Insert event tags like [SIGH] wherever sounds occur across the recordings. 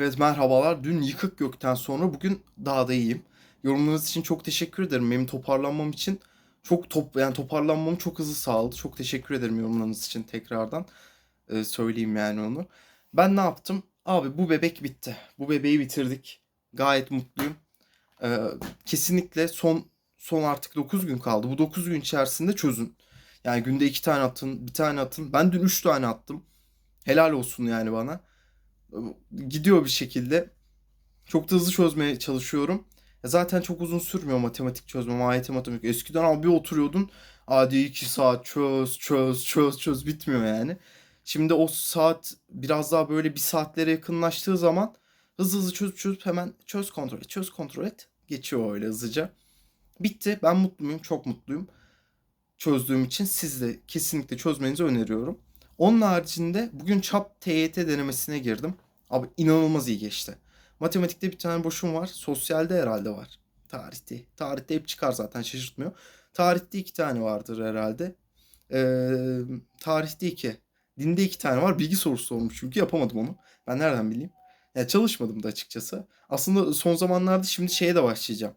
Evet merhabalar. Dün yıkık gökten sonra bugün daha da iyiyim. Yorumlarınız için çok teşekkür ederim. Benim toparlanmam için çok top yani toparlanmamı çok hızlı sağladı. Çok teşekkür ederim yorumlarınız için tekrardan. Ee, söyleyeyim yani onu. Ben ne yaptım? Abi bu bebek bitti. Bu bebeği bitirdik. Gayet mutluyum. Ee, kesinlikle son son artık 9 gün kaldı. Bu 9 gün içerisinde çözün. Yani günde 2 tane atın, bir tane atın. Ben dün 3 tane attım. Helal olsun yani bana gidiyor bir şekilde. Çok da hızlı çözmeye çalışıyorum. Zaten çok uzun sürmüyor matematik çözmem, AYT matematik. Eskiden abi bir oturuyordun. Hadi iki saat çöz, çöz, çöz, çöz bitmiyor yani. Şimdi o saat biraz daha böyle bir saatlere yakınlaştığı zaman hızlı hızlı çözüp çözüp hemen çöz kontrol et, çöz kontrol et. Geçiyor öyle hızlıca. Bitti. Ben mutluyum, çok mutluyum. Çözdüğüm için siz de kesinlikle çözmenizi öneriyorum. Onun haricinde bugün çap TYT denemesine girdim. Abi inanılmaz iyi geçti. Matematikte bir tane boşum var. Sosyalde herhalde var. Tarihte. Tarihte hep çıkar zaten şaşırtmıyor. Tarihte iki tane vardır herhalde. Ee, tarihte iki. Dinde iki tane var. Bilgi sorusu olmuş çünkü yapamadım onu. Ben nereden bileyim? Yani çalışmadım da açıkçası. Aslında son zamanlarda şimdi şeye de başlayacağım.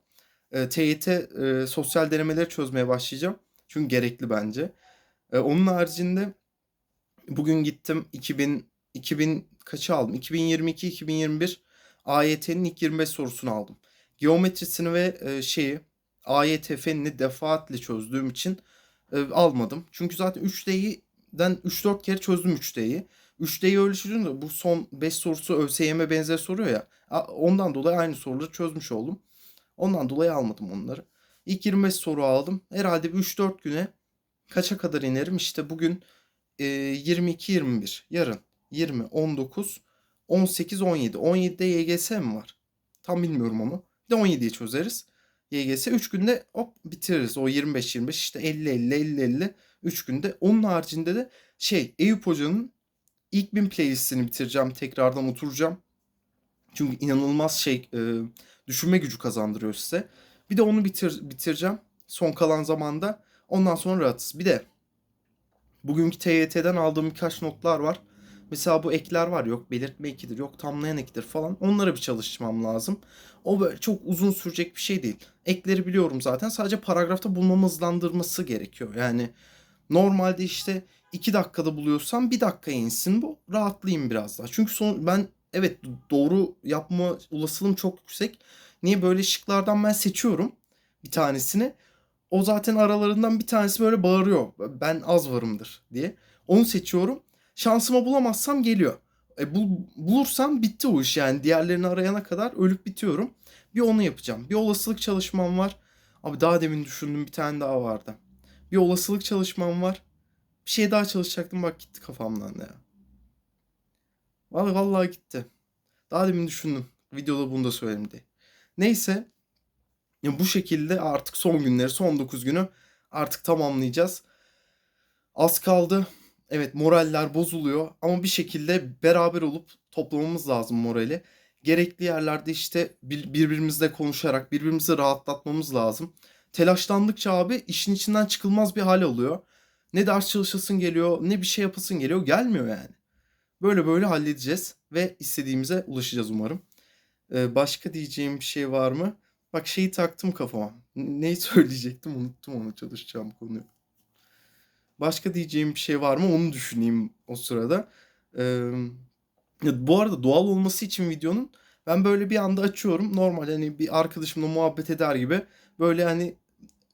Ee, TYT e, sosyal denemeleri çözmeye başlayacağım. Çünkü gerekli bence. Ee, onun haricinde bugün gittim 2000 2000 kaçı aldım? 2022 2021 AYT'nin ilk 25 sorusunu aldım. Geometrisini ve e, şeyi AYT fenini defaatle çözdüğüm için e, almadım. Çünkü zaten 3D'den 3-4 kere çözdüm 3D'yi. 3D'yi öyle çözdüm de bu son 5 sorusu ÖSYM benzer soruyor ya. Ondan dolayı aynı soruları çözmüş oldum. Ondan dolayı almadım onları. İlk 25 soru aldım. Herhalde bir 3-4 güne kaça kadar inerim? İşte bugün e, 22-21 yarın 20, 19, 18, 17. 17'de YGS mi var? Tam bilmiyorum onu. Bir de 17'yi çözeriz. YGS 3 günde hop bitiririz. O 25 25 işte 50 50 50 50 3 günde. Onun haricinde de şey Eyüp Hoca'nın ilk bin playlistini bitireceğim. Tekrardan oturacağım. Çünkü inanılmaz şey e, düşünme gücü kazandırıyor size. Bir de onu bitir bitireceğim. Son kalan zamanda. Ondan sonra rahatız. Bir de bugünkü TYT'den aldığım birkaç notlar var. Mesela bu ekler var yok belirtme ekidir yok tamlayan ekidir falan onlara bir çalışmam lazım. O böyle çok uzun sürecek bir şey değil. Ekleri biliyorum zaten sadece paragrafta bulmamı hızlandırması gerekiyor. Yani normalde işte 2 dakikada buluyorsam 1 dakikaya insin bu rahatlayayım biraz daha. Çünkü son, ben evet doğru yapma olasılığım çok yüksek. Niye böyle şıklardan ben seçiyorum bir tanesini. O zaten aralarından bir tanesi böyle bağırıyor. Ben az varımdır diye. Onu seçiyorum. Şansıma bulamazsam geliyor. E, bul, bulursam bitti o iş yani. Diğerlerini arayana kadar ölüp bitiyorum. Bir onu yapacağım. Bir olasılık çalışmam var. Abi daha demin düşündüm bir tane daha vardı. Bir olasılık çalışmam var. Bir şey daha çalışacaktım bak gitti kafamdan ya. Vallahi, vallahi gitti. Daha demin düşündüm. Videoda bunu da söyledim diye. Neyse. Ya bu şekilde artık son günleri, son 9 günü artık tamamlayacağız. Az kaldı. Evet moraller bozuluyor ama bir şekilde beraber olup toplamamız lazım morali. Gerekli yerlerde işte birbirimizle konuşarak birbirimizi rahatlatmamız lazım. Telaşlandıkça abi işin içinden çıkılmaz bir hal oluyor. Ne ders çalışasın geliyor ne bir şey yapasın geliyor gelmiyor yani. Böyle böyle halledeceğiz ve istediğimize ulaşacağız umarım. Ee, başka diyeceğim bir şey var mı? Bak şeyi taktım kafama. Neyi söyleyecektim unuttum onu çalışacağım konuyu. Başka diyeceğim bir şey var mı onu düşüneyim o sırada. Ee, bu arada doğal olması için videonun ben böyle bir anda açıyorum. Normal hani bir arkadaşımla muhabbet eder gibi böyle hani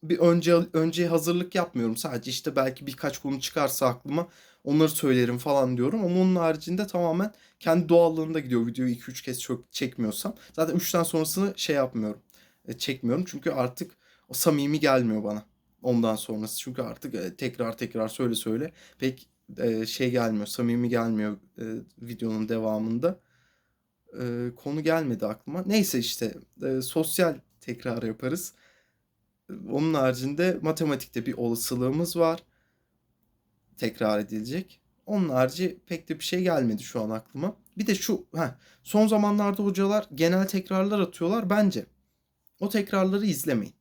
bir önce önce hazırlık yapmıyorum. Sadece işte belki birkaç konu çıkarsa aklıma onları söylerim falan diyorum. Ama onun haricinde tamamen kendi doğallığında gidiyor. Videoyu 2-3 kez çok çekmiyorsam. Zaten 3'ten sonrasını şey yapmıyorum. E, çekmiyorum çünkü artık o samimi gelmiyor bana ondan sonrası. Çünkü artık e, tekrar tekrar söyle söyle pek e, şey gelmiyor, samimi gelmiyor e, videonun devamında. Konu gelmedi aklıma. Neyse işte sosyal tekrar yaparız. Onun haricinde matematikte bir olasılığımız var. Tekrar edilecek. Onun harici pek de bir şey gelmedi şu an aklıma. Bir de şu heh, son zamanlarda hocalar genel tekrarlar atıyorlar bence. O tekrarları izlemeyin.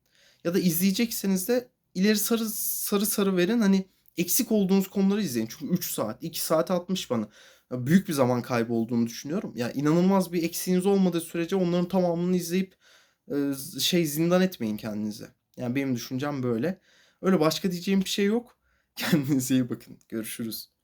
Ya da izleyecekseniz de ileri sarı sarı sarı verin. Hani eksik olduğunuz konuları izleyin. Çünkü 3 saat, 2 saat atmış bana. Ya, büyük bir zaman kaybı olduğunu düşünüyorum. Ya, inanılmaz bir eksiğiniz olmadığı sürece onların tamamını izleyip, z şey, zindan etmeyin kendinizi. Yani benim düşüncem böyle. Öyle, başka diyeceğim bir şey yok. [LAUGHS] Kendinize iyi bakın. Görüşürüz.